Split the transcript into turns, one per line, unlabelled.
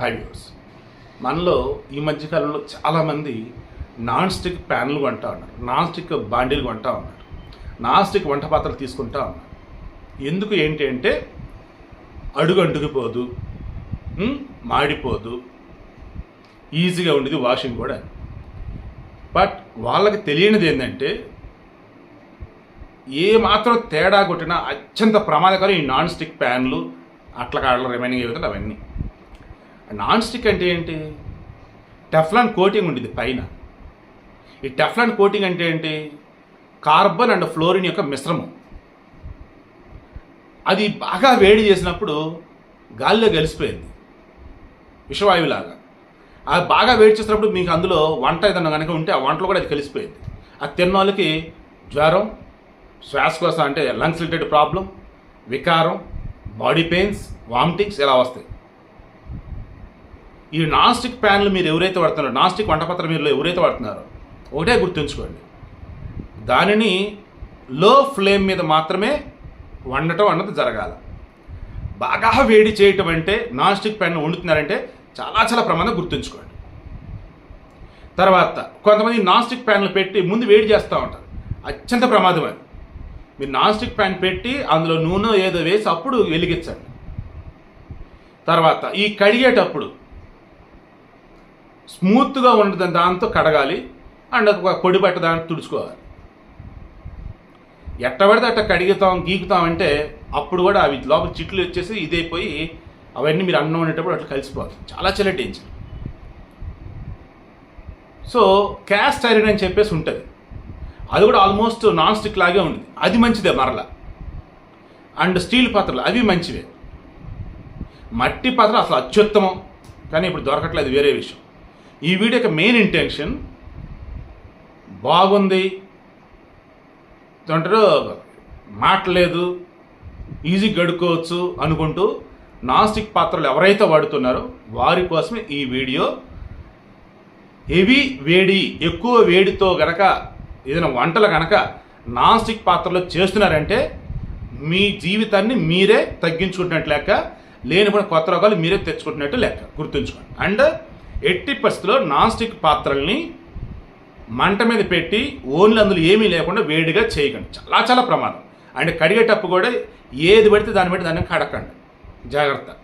High views మనలో ఈ మధ్యకాలంలో చాలామంది నాన్ స్టిక్ ప్యాన్లు కొంటా ఉన్నారు. నాన్ స్టిక్ బాండీలు కొంటా ఉన్నారు. నాన్ స్టిక్ వంట పాత్రలు తీసుకుంటా ఉన్నారు. ఎందుకు ఏంటి అంటే అడుగు అంటుకుపోదు మాడిపోదు ఈజీగా ఉండేది వాషింగ్ కూడా. బట్ వాళ్ళకి తెలియనిది ఏంటంటే ఏ మాత్రం తేడా కొట్టినా అత్యంత ప్రమాదకరం ఈ నాన్ స్టిక్ ప్యాన్లు అట్ల కాడలు రిమైనింగ్ ఏవైతే అవన్నీ. నాన్ స్టిక్ అంటే ఏంటి? టెఫ్లాన్ కోటింగ్ ఉండేది పైన. ఈ టెఫ్లాన్ కోటింగ్ అంటే ఏంటి? కార్బన్ అండ్ ఫ్లోరిన్ యొక్క మిశ్రమం. అది బాగా వేడి చేసినప్పుడు గాలిలో కలిసిపోయింది విషవాయువులాగా. అది బాగా వేడి చేసినప్పుడు మీకు అందులో వంట ఏదన్నా కనుక ఉంటే ఆ వంటలో కూడా అది కలిసిపోయింది. అది తిన్న వాళ్ళకి జ్వరం శ్వాసకోశ అంటే లంగ్స్ రిలేటెడ్ ప్రాబ్లం వికారం బాడీ పెయిన్స్ వామిటింగ్స్ ఇలా వస్తాయి. ఈ నాస్టిక్ ప్యాన్లు మీరు ఎవరైతే వాడుతున్నారో నాస్టిక్ వంటపత్రం మీరు ఎవరైతే వాడుతున్నారో ఒకటే గుర్తుంచుకోండి. దానిని లో ఫ్లేమ్ మీద మాత్రమే వండటం అన్నది జరగాలి. బాగా వేడి చేయటం అంటే నాస్టిక్ ప్యాన్ వండుతున్నారంటే చాలా చాలా ప్రమాదం గుర్తుంచుకోండి. తర్వాత కొంతమంది నాస్టిక్ ప్యాన్లు పెట్టి ముందు వేడి చేస్తూ ఉంటారు. అత్యంత ప్రమాదం అది. మీరు నాన్స్టిక్ ప్యాన్ పెట్టి అందులో నూనె ఏదో వేసి అప్పుడు వెలిగించండి. తర్వాత ఈ కడిగేటప్పుడు స్మూత్గా ఉండదు దాంతో కడగాలి. అండ్ ఒక పొడి బట్ట దాంట్లో తుడుచుకోవాలి. ఎట్ట పడితే అట్ట కడిగుతాం గీకుతాం అంటే అప్పుడు కూడా అవి లోపల చిట్లు వచ్చేసి ఇదైపోయి అవన్నీ మీరు అన్నం ఉండేటప్పుడు అట్లా కలిసిపోవాలి. చాలా చాలా డేంజర్ సో క్యాస్ట్ ఐరన్ అని చెప్పేసి ఉంటుంది. అది కూడా ఆల్మోస్ట్ నాన్ స్టిక్ లాగే ఉంది అది మంచిదే మరల. అండ్ స్టీల్ పాత్రలు అవి మంచివే. మట్టి పాత్ర అసలు అత్యుత్తమం. కానీ ఇప్పుడు దొరకట్లేదు వేరే విషయం. ఈ వీడియో యొక్క మెయిన్ ఇంటెన్షన్ బాగుంది. అంటారు మాటలేదు ఈజీ గడుకోవచ్చు అనుకుంటూ నాస్టిక్ పాత్రలు ఎవరైతే వాడుతున్నారో వారి కోసమే ఈ వీడియో. హెవీ వేడి ఎక్కువ వేడితో గనక ఏదైనా వంటలు కనుక నాస్టిక్ పాత్రలో చేస్తున్నారంటే మీ జీవితాన్ని మీరే తగ్గించుకుంటున్నట్టు లెక్క లేనిపోయిన కొత్త రోగాలు మీరే తెచ్చుకుంటున్నట్టు లెక్క. గుర్తుంచుకోండి. అండ్ ఎట్టి పరిస్థితుల్లో నాన్ స్టిక్ పాత్రల్ని మంట మీద పెట్టి ఓన్లీ అందులో ఏమీ లేకుండా వేడిగా చేయకండి. చాలా చాలా ప్రమాదం. అండ్ కడిగేటప్పుడు కూడా ఏది పడితే దాన్ని బట్టి దాన్ని కడకండి. జాగ్రత్త.